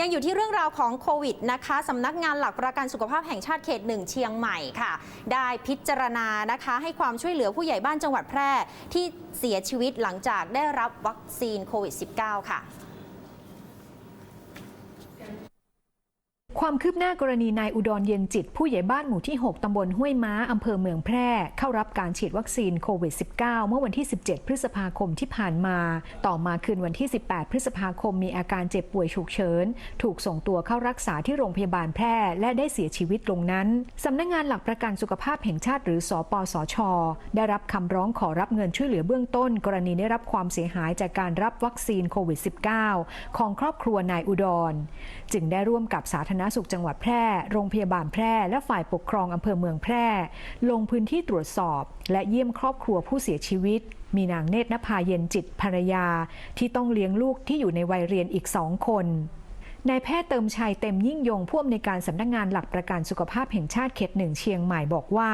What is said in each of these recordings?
ยังอยู่ที่เรื่องราวของโควิดนะคะสำนักงานหลักประกันสุขภาพแห่งชาติเขตหนึ่งเชียงใหม่ค่ะ ได้พิจารณานะคะให้ความช่วยเหลือผู้ใหญ่บ้านจังหวัดแพร่ที่เสียชีวิตหลังจากได้รับวัคซีนโควิด -19 ค่ะ ความคืบหน้ากรณีนายอุดรเย็นจิต ผู้ใหญ่บ้านหมู่ที่ 6 ตำบลห้วยม้า อำเภอเมืองแพร่ เข้ารับการฉีดวัคซีนโควิด -19 เมื่อวันที่ 17 พฤษภาคมที่ผ่านมา ต่อมาคืนวันที่ 18 พฤษภาคมมีอาการเจ็บป่วยฉุกเฉิน ถูกส่งตัวเข้ารักษาที่โรงพยาบาลแพร่ และได้เสียชีวิตลงนั้น สำนักงานหลักประกันสุขภาพแห่งชาติหรือสอปสช ได้รับคำร้องขอรับเงินช่วยเหลือเบื้องต้น กรณีได้รับความเสียหายจากการรับวัคซีนโควิด -19 ของครอบครัวนายอุดร จึงได้ร่วมกับสาธารณสุขจังหวัดแพร่ โรงพยาบาลแพร่ และฝ่ายปกครองอำเภอเมืองแพร่ ลงพื้นที่ตรวจสอบ และเยี่ยมครอบครัวผู้เสียชีวิต มีนางเนตรนภาเย็นจิตภรรยา ที่ต้องเลี้ยงลูกที่อยู่ในวัยเรียนอีกสองคนนายแพทย์เติมชัยเต็มยิ่งยงผู้อำนวยการสำนักงานหลักประกันสุขภาพแห่งชาติเขตหนึ่งเชียงใหม่บอกว่า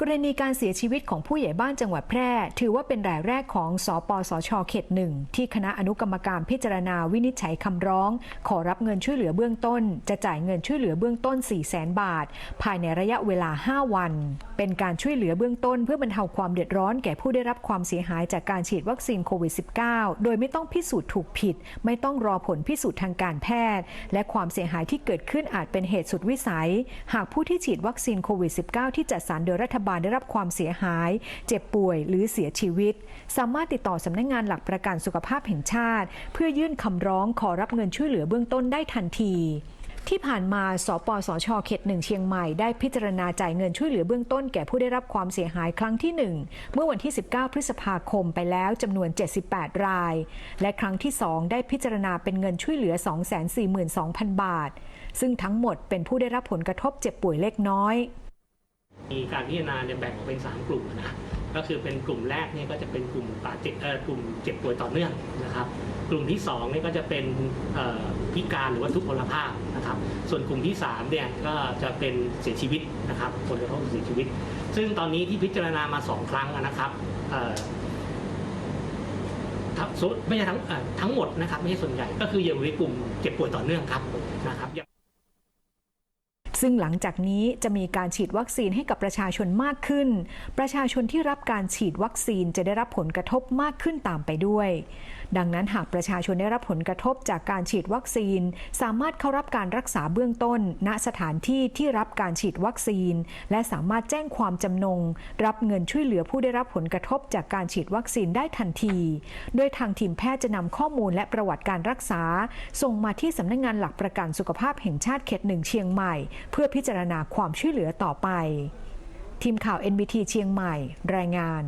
กรณีการเสียชีวิตของผู้ใหญ่บ้านจังหวัดแพร่ ถือว่าเป็นรายแรกของสปสชเขตหนึ่งที่คณะอนุกรรมการพิจารณาวินิจฉัยคำร้อง ขอรับเงินช่วยเหลือเบื้องต้น จะจ่ายเงินช่วยเหลือเบื้องต้น 4 0 0แสนบาท ภายในระยะเวลา 5 วัน เป็นการช่วยเหลือเบื้องต้น เพื่อบรรเทาความเดือดร้อนแก่ผู้ได้รับความเสียหายจากการฉีดวัคซีนโควิด -19 โดยไม่ต้องพิสูจน์ถูกผิด ไม่ต้องรอผลพิสูจน์ทางการแพทย์ และความเสียหายที่เกิดขึ้นอาจเป็นเหตุสุดวิสัย หากผู้ที่ฉีดวัคซีนโควิด -19 ที่จัดสรรโดยรัฐบาลได้รับความเสียหาย เจ็บป่วยหรือเสียชีวิต สามารถติดต่อสำนักงานหลักประกันสุขภาพแห่งชาติ เพื่อยื่นคำร้องขอรับเงินช่วยเหลือเบื้องต้นได้ทันทีที่ผ่านมา สปสช เขตหนึ่งเชียงใหม่ ได้พิจารณาจ่ายเงินช่วยเหลือเบื้องต้นแก่ผู้ได้รับความเสียหายครั้งที่ 1 เมื่อวันที่ 19 พฤษภาคมไปแล้วจำนวน 78 ราย และครั้งที่ 2 ได้พิจารณาเป็นเงินช่วยเหลือ 242,000 บาท ซึ่งทั้งหมดเป็นผู้ได้รับผลกระทบเจ็บป่วยเล็กน้อย มีการพิจารณาเนี่ยแบ่งออกเป็น 3 กลุ่มนะก็คือเป็นกลุ่มแรกเนี่ยก็จะเป็นกลุ่มบาเจ็บเอ่อกลุ่มเจ็บป่วยต่อเนื่องนะครับ กลุ่มที่2เนี่ยก็จะเป็นพิการหรือว่าทุพพลภาพนะครับ ส่วนกลุ่มที่3เนี่ยก็จะเป็นเสียชีวิตนะครับผลกระทบเสียชีวิต ซึ่งตอนนี้ที่พิจารณามา 2 ครั้งนะครับไม่ใช่ทั้งทั้งหมดนะครับไม่ใช่ส่วนใหญ่ก็คืออยู่ในกลุ่มเจ็บป่วยต่อเนื่องครับนะครับ ซึ่งหลังจากนี้จะมีการฉีดวัคซีนให้กับประชาชนมากขึ้น ประชาชนที่รับการฉีดวัคซีนจะได้รับผลกระทบมากขึ้นตามไปด้วย ดังนั้นหากประชาชนได้รับผลกระทบจากการฉีดวัคซีน สามารถเข้ารับการรักษาเบื้องต้น ณสถานที่ที่รับการฉีดวัคซีน และสามารถแจ้งความจำนง รับเงินช่วยเหลือผู้ได้รับผลกระทบจากการฉีดวัคซีนได้ทันที โดยทางทีมแพทย์จะนำข้อมูลและประวัติการรักษา ส่งมาที่สำนักงานหลักประกันสุขภาพแห่งชาติเขตหนึ่งเชียงใหม่เพื่อพิจารณาความช่วยเหลือต่อไป ทีมข่าว NBT เชียงใหม่ รายงาน